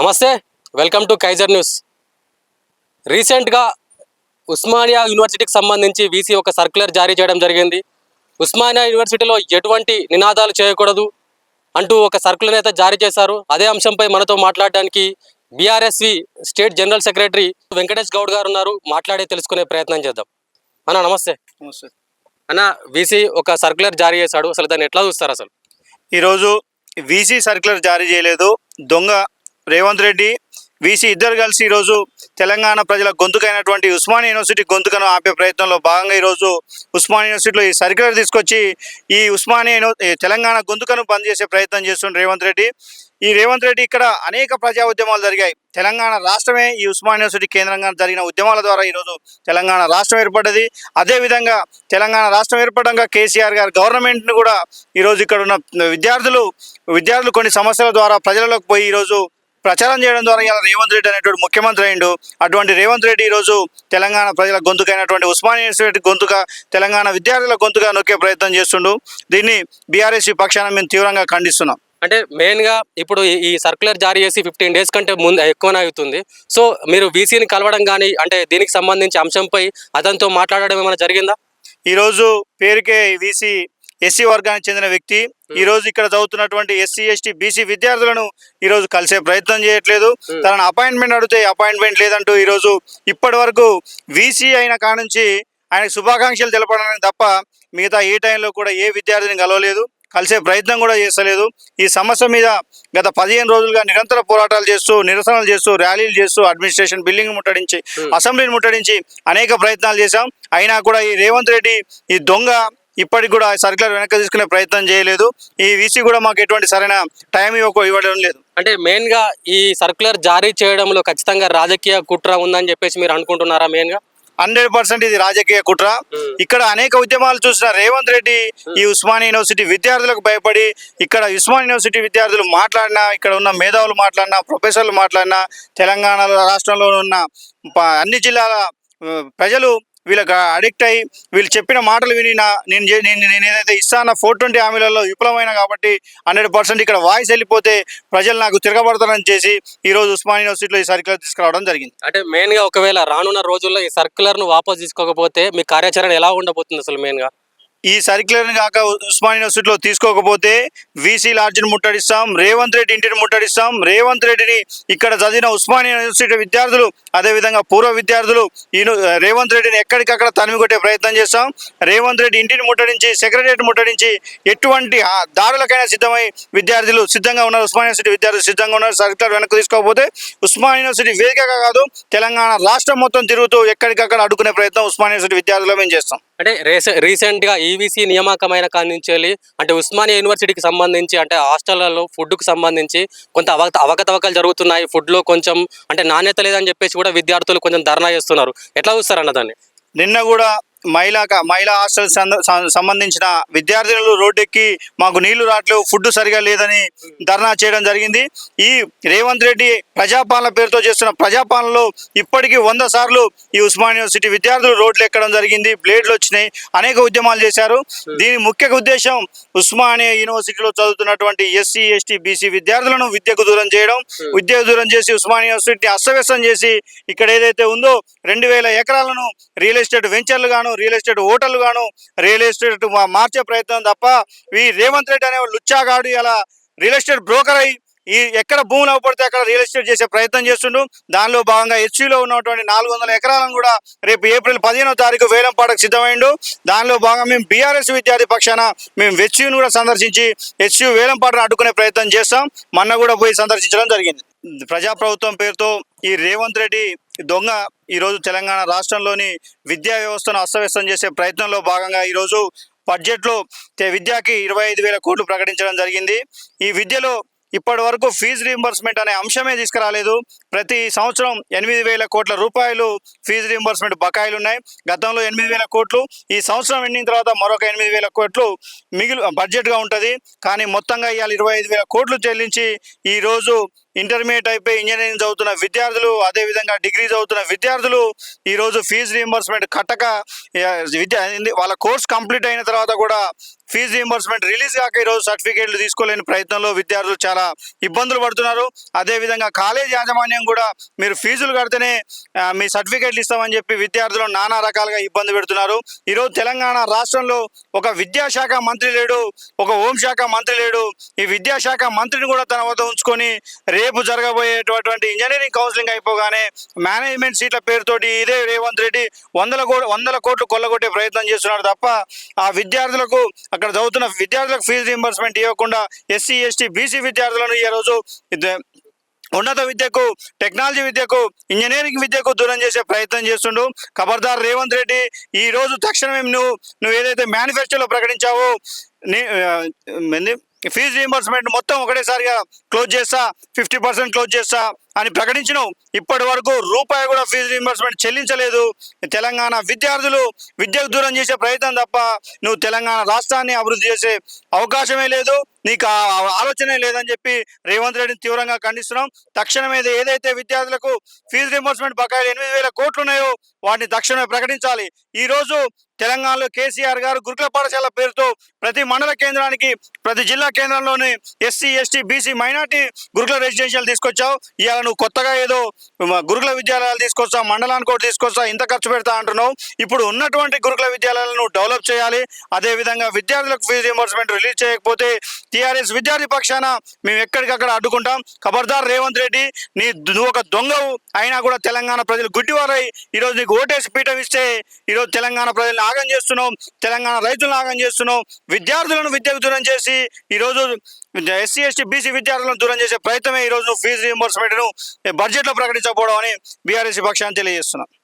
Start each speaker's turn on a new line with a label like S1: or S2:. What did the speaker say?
S1: నమస్తే welcome to Kaiser news. రీసెంట్గా ఉస్మానియా యూనివర్సిటీకి సంబంధించి వీసీ ఒక సర్క్యులర్ జారీ చేయడం జరిగింది. ఉస్మానియా యూనివర్సిటీలో ఎటువంటి నినాదాలు చేయకూడదు అంటూ ఒక సర్క్యులర్ అయితే జారీ చేశారు. అదే అంశంపై మనతో మాట్లాడడానికి BRSV state general secretary Venkatesh Goud గారు ఉన్నారు. మాట్లాడే తెలుసుకునే ప్రయత్నం చేద్దాం. అన్న నమస్తే. అన్న వీసీ ఒక సర్క్యులర్ జారీ చేశాడు. అసలు దాన్ని ఎట్లా చూస్తారు అసలు?
S2: ఈరోజు వీసీ సర్క్యులర్ జారీ చేయలేదు. దొంగ రేవంత్ రెడ్డి వీసీ ఇద్దరు కలిసి ఈరోజు తెలంగాణ ప్రజల గొంతుకైనటువంటి ఉస్మాన్ యూనివర్సిటీ గొంతుకను ఆపే ప్రయత్నంలో భాగంగా ఈరోజు ఉస్మాన్ యూనివర్సిటీలో ఈ సర్క్యులర్ తీసుకొచ్చి ఈ ఉస్మానియా తెలంగాణ గొంతుకను బంద్ చేసే ప్రయత్నం చేస్తున్న రేవంత్ రెడ్డి. ఈ రేవంత్ రెడ్డి ఇక్కడ అనేక ప్రజా ఉద్యమాలు జరిగాయి. తెలంగాణ రాష్ట్రమే ఈ ఉస్మాన్ యూనివర్సిటీ కేంద్రంగా జరిగిన ఉద్యమాల ద్వారా ఈరోజు తెలంగాణ రాష్ట్రం ఏర్పడ్డది. అదేవిధంగా తెలంగాణ రాష్ట్రం ఏర్పడంగా కేసీఆర్ గారు గవర్నమెంట్ను కూడా ఈరోజు ఇక్కడ ఉన్న విద్యార్థులు విద్యార్థులు కొన్ని సమస్యల ద్వారా ప్రజలలోకి పోయి ఈరోజు ప్రచారం చేయడం ద్వారా ఇలా రేవంత్ రెడ్డి అనేటువంటి ముఖ్యమంత్రి అయిండు అటువంటి రేవంత్ రెడ్డి ఈరోజు తెలంగాణ ప్రజల గొంతుకైనటువంటి ఉస్మానియా యూనివర్సిటీ గొంతుక తెలంగాణ విద్యార్థుల గొంతుగా నొక్కే ప్రయత్నం చేస్తుండు. దీన్ని బీఆర్ఎస్ పక్షాన మేము తీవ్రంగా ఖండిస్తున్నాం.
S1: అంటే మెయిన్గా ఇప్పుడు ఈ- సర్క్యులర్ జారీ చేసి ఫిఫ్టీన్ డేస్ కంటే ముందు ఎక్కువనే అవుతుంది సో మీరు వీసీని కలవడం కానీ అంటే దీనికి సంబంధించి అంశంపై అతనితో మాట్లాడడం ఏమైనా జరిగిందా?
S2: ఈరోజు పేరుకే వీసీ ఎస్సీ వర్గానికి చెందిన వ్యక్తి. ఈ రోజు ఇక్కడ చదువుతున్నటువంటి ఎస్సీ ఎస్టీ బీసీ విద్యార్థులను ఈ రోజు కలిసే ప్రయత్నం చేయట్లేదు. తనను అపాయింట్మెంట్ అడిగితే అపాయింట్మెంట్ లేదంటూ ఈ రోజు ఇప్పటి వరకు వీసీ అయిన కాడ నుంచి ఆయనకు శుభాకాంక్షలు తెలపడానికి తప్ప మిగతా ఏ టైంలో కూడా ఏ విద్యార్థిని కలవలేదు. కలిసే ప్రయత్నం కూడా చేస్తలేదు. ఈ సమస్య మీద గత పదిహేను రోజులుగా నిరంతర పోరాటాలు చేస్తూ నిరసనలు చేస్తూ ర్యాలీలు చేస్తూ అడ్మినిస్ట్రేషన్ బిల్డింగ్ ముట్టడించి అసెంబ్లీని ముట్టడించి అనేక ప్రయత్నాలు చేశాం. అయినా కూడా ఈ రేవంత్ రెడ్డి ఈ దొంగ ఇప్పటికి కూడా సర్కులర్ వెనక్కి తీసుకునే ప్రయత్నం చేయలేదు. ఈ వీసీ కూడా మాకు ఎటువంటి సరైన టైం ఇవ్వక ఇవ్వడం లేదు.
S1: అంటే మెయిన్గా ఈ సర్క్యులర్ జారీ చేయడంలో ఖచ్చితంగా రాజకీయ కుట్ర ఉందని చెప్పేసి మీరు అనుకుంటున్నారా మెయిన్గా
S2: హండ్రెడ్ పర్సెంట్ ఇది రాజకీయ కుట్ర. ఇక్కడ అనేక ఉద్యమాలు చూసిన రేవంత్ రెడ్డి ఈ ఉస్మానియా యూనివర్సిటీ విద్యార్థులకు భయపడి ఇక్కడ ఉస్మానియా యూనివర్సిటీ విద్యార్థులు మాట్లాడినా ఇక్కడ ఉన్న మేధావులు మాట్లాడినా ప్రొఫెసర్లు మాట్లాడినా తెలంగాణ రాష్ట్రంలో ఉన్న అన్ని జిల్లాల ప్రజలు వీళ్ళకి అడిక్ట్ అయ్యి వీళ్ళు చెప్పిన మాటలు విని నా నేను నేను నేను ఏదైతే ఇస్తాన ఫోర్ ట్వంటీ హామీలలో విఫలమైన కాబట్టి హండ్రెడ్ పర్సెంట్ ఇక్కడ వాయిస్ వెళ్ళిపోతే ప్రజలు నాకు తిరగబడతారని చేసి ఈరోజు ఉస్మానియా యూనివర్సిటీలో ఈ సర్క్యులర్ తీసుకురావడం జరిగింది.
S1: అంటే మెయిన్గా ఒకవేళ రానున్న రోజుల్లో ఈ సర్క్యులర్ను వాపస్ తీసుకోకపోతే మీ కార్యాచరణ ఎలా ఉండబోతుంది అసలు మెయిన్గా
S2: ఈ సర్క్యులర్ని కాక ఉస్మాన్ యూనివర్సిటీలో తీసుకోకపోతే వీసీ లార్జ్ని ముట్టడిస్తాం రేవంత్ రెడ్డి ఇంటిని ముట్టడిస్తాం రేవంత్ రెడ్డిని ఇక్కడ చదివిన ఉస్మానియా యూనివర్సిటీ విద్యార్థులు అదేవిధంగా పూర్వ విద్యార్థులు ఈయన రేవంత్ రెడ్డిని ఎక్కడికక్కడ తనిమి కొట్టే ప్రయత్నం చేస్తాం. రేవంత్ రెడ్డి ఇంటిని ముట్టడించి సెక్రటరియట్ ముట్టడించి ఎటువంటి దాడులకైనా సిద్ధమై విద్యార్థులు సిద్ధంగా ఉన్నారు. ఉస్మాన్ యూనివర్సిటీ విద్యార్థులు సిద్ధంగా ఉన్నారు. సర్క్యులర్ వెనక్కి తీసుకోకపోతే ఉస్మాన్ యూనివర్సిటీ వేదికగా కాదు తెలంగాణ రాష్ట్రం మొత్తం తిరుగుతూ ఎక్కడికక్కడ అడుకునే ప్రయత్నం ఉస్మాన్ యూనివర్సిటీ విద్యార్థులు మేము చేస్తాం.
S1: అంటే రీసె రీసెంట్గా ఈవీసీ నియామకమైన కాడి నుంచి వెళ్ళి అంటే ఉస్మానియా యూనివర్సిటీకి సంబంధించి అంటే హాస్టళ్ళలో ఫుడ్కు సంబంధించి కొంత అవ అవకతవకలు జరుగుతున్నాయి. ఫుడ్లో కొంచెం అంటే నాణ్యత లేదని చెప్పేసి కూడా విద్యార్థులు కొంచెం ధర్నా చేస్తున్నారు. ఎట్లా చూస్తారన్న దాన్ని?
S2: నిన్న కూడా మహిళా మహిళా హాస్టల్ సంబంధించిన విద్యార్థినులు రోడ్డెక్కి మాకు నీళ్ళు రావట్లేవు ఫుడ్ సరిగా లేదని ధర్నా చేయడం జరిగింది. ఈ రేవంత్ రెడ్డి ప్రజాపాలన పేరుతో చేస్తున్న ప్రజాపాలనలో ఇప్పటికీ వంద సార్లు ఈ ఉస్మాన్ యూనివర్సిటీ విద్యార్థులు రోడ్లు ఎక్కడం జరిగింది బ్లేడ్లు వచ్చినాయి అనేక ఉద్యమాలు చేశారు. దీని ముఖ్య ఉద్దేశం ఉస్మానియా యూనివర్సిటీలో చదువుతున్నటువంటి ఎస్సీ ఎస్టీ బీసీ విద్యార్థులను విద్యకు దూరం చేయడం విద్యకు దూరం చేసి ఉస్మానియా యూనివర్సిటీని అస్తవ్యస్తం చేసి ఇక్కడ ఏదైతే ఉందో రెండు వేల ఎకరాలను రియల్ ఎస్టేట్ వెంచర్లు గాను రియల్ ఎస్టేట్ హోటల్ గాను రియల్ ఎస్టేట్ మార్చే ప్రయత్నం తప్ప ఈ రేవంత్ రెడ్డి అనే లుచ్చాగాడు ఇలా రియల్ ఎస్టేట్ బ్రోకర్ అయి ఈ ఎక్కడ భూములు అవపడితే అక్కడ రియల్ ఎస్టేట్ చేసే ప్రయత్నం చేస్తుండు. దానిలో భాగంగా హెచ్సిలో ఉన్నటువంటి నాలుగు వందల ఎకరాలను కూడా రేపు ఏప్రిల్ పదిహేనో తారీఖు వేలంపాటకు సిద్ధమైండు. దానిలో భాగంగా మేము బీఆర్ఎస్ విద్యార్థి పక్షాన మేము హెచ్యును కూడా సందర్శించి హెచ్యు వేలంపాటను అడ్డుకునే ప్రయత్నం చేస్తాం. మొన్న కూడా పోయి సందర్శించడం జరిగింది. ప్రజాప్రభుత్వం పేరుతో ఈ రేవంత్ రెడ్డి దొంగ ఈరోజు తెలంగాణ రాష్ట్రంలోని విద్యా వ్యవస్థను అస్తవ్యస్తం చేసే ప్రయత్నంలో భాగంగా ఈరోజు బడ్జెట్లో విద్యకి ఇరవై ఐదు వేల కోట్లు ప్రకటించడం జరిగింది. ఈ విద్యలో ఇప్పటి వరకు ఫీజు రీంబర్స్మెంట్ అనే అంశమే తీసుకురాలేదు. ప్రతి సంవత్సరం ఎనిమిది వేల కోట్ల రూపాయలు ఫీజు రీంబర్స్మెంట్ బకాయిలు ఉన్నాయి. గతంలో ఎనిమిది వేల కోట్లు ఈ సంవత్సరం ఎండిన తర్వాత మరొక ఎనిమిది వేల కోట్లు మిగిలి బడ్జెట్గా ఉంటుంది. కానీ మొత్తంగా ఇవాళ ఇరవై ఐదు వేల కోట్లు చెల్లించి ఈరోజు ఇంటర్మీడియట్ అయిపోయి ఇంజనీరింగ్ చదువుతున్న విద్యార్థులు అదేవిధంగా డిగ్రీ చదువుతున్న విద్యార్థులు ఈరోజు ఫీజు రీంబర్స్మెంట్ కట్టక విద్య వాళ్ళ కోర్స్ కంప్లీట్ అయిన తర్వాత కూడా ఫీజు రీంబర్స్మెంట్ రిలీజ్ కాక ఈరోజు సర్టిఫికేట్లు తీసుకోలేని ప్రయత్నంలో విద్యార్థులు చాలా ఇబ్బందులు పడుతున్నారు. అదేవిధంగా కాలేజ్ యాజమాన్యం కూడా మీరు ఫీజులు కడితేనే మీ సర్టిఫికేట్లు ఇస్తామని చెప్పి విద్యార్థులు నానా రకాలుగా ఇబ్బంది పెడుతున్నారు. ఈరోజు తెలంగాణ రాష్ట్రంలో ఒక విద్యాశాఖ మంత్రి లేడు ఒక హోంశాఖ మంత్రి లేడు. ఈ విద్యాశాఖ మంత్రిని కూడా తన వద్ద ఉంచుకొని రేపు జరగబోయేటటువంటి ఇంజనీరింగ్ కౌన్సిలింగ్ అయిపోగానే మేనేజ్మెంట్ సీట్ల పేరుతోటి ఇదే రేవంత్ రెడ్డి వందల కో వందల కోట్లు కొల్లగొట్టే ప్రయత్నం చేస్తున్నారు తప్ప ఆ విద్యార్థులకు అక్కడ చదువుతున్న విద్యార్థులకు ఫీజు రీంబర్స్మెంట్ ఇవ్వకుండా ఎస్సీ ఎస్టీ బీసీ విద్యార్థులను ఈ రోజు ఉన్నత విద్యకు టెక్నాలజీ విద్యకు ఇంజనీరింగ్ విద్యకు దూరం చేసే ప్రయత్నం చేస్తుండు. ఖబర్దార్ రేవంత్ రెడ్డి ఈ రోజు తక్షణమే నువ్వు నువ్వు ఏదైతే మేనిఫెస్టోలో ప్రకటించావో నీ ఫీజు రీంబర్స్మెంట్ మొత్తం ఒకటేసారిగా క్లోజ్ చేస్తా ఫిఫ్టీ పర్సెంట్ క్లోజ్ చేస్తా. అని ప్రకటించినావు ఇప్పటి వరకు రూపాయి కూడా ఫీజు రీంబర్స్మెంట్ చెల్లించలేదు. తెలంగాణ విద్యార్థులు విద్యకు దూరం చేసే ప్రయత్నం తప్ప నువ్వు తెలంగాణ రాష్ట్రాన్ని అభివృద్ధి చేసే అవకాశమే లేదు. నీకు ఆలోచనే లేదని చెప్పి రేవంత్ రెడ్డిని తీవ్రంగా ఖండిస్తున్నాం. తక్షణమే ఏదైతే విద్యార్థులకు ఫీజు రీంబర్స్మెంట్ బకాయిలు ఎనిమిది వేల కోట్లు ఉన్నాయో వాటిని తక్షణమే ప్రకటించాలి. ఈ రోజు తెలంగాణలో కేసీఆర్ గారు గురుకుల పాఠశాల పేరుతో ప్రతి మండల కేంద్రానికి ప్రతి జిల్లా కేంద్రంలోని ఎస్సీ ఎస్టీ బీసీ మైనార్టీ గురుకుల రెసిడెన్షియల్ తీసుకొచ్చావు. ఇవాళ నువ్వు కొత్తగా ఏదో గురుకుల విద్యాలయాలు తీసుకొస్తా మండలానికి ఒకటి తీసుకొస్తా ఇంత ఖర్చు పెడతా అంటున్నావు. ఇప్పుడు ఉన్నటువంటి గురుకుల విద్యాలయాలను నువ్వు డెవలప్ చేయాలి. అదేవిధంగా విద్యార్థులకు ఫీజు ఎంబర్స్మెంట్ రిలీజ్ చేయకపోతే టీఆర్ఎస్ విద్యార్థి పక్షాన మేము ఎక్కడికక్కడ అడ్డుకుంటాం. ఖబర్దార్ రేవంత్ రెడ్డి నీ నువ్వు ఒక దొంగవు అయినా కూడా తెలంగాణ ప్రజలు గుడ్డివారై ఈరోజు నీకు ఓటేసి పీఠం ఇస్తే ఈరోజు తెలంగాణ ప్రజలను ఆగం చేస్తున్నావు. తెలంగాణ రైతులను ఆగం చేస్తున్నావు. విద్యార్థులను విద్యకు దూరం చేసి ఈరోజు ఎస్సీ ఎస్టీ బీసీ విద్యార్థులను దూరం చేసే ప్రయత్నమే ఈరోజు ఫీజు రీఎంబర్స్మెంట్ను బడ్జెట్లో ప్రకటించకపోవడం అని బీఆర్ఎస్ పక్షాన్ని తెలియజేస్తున్నాం.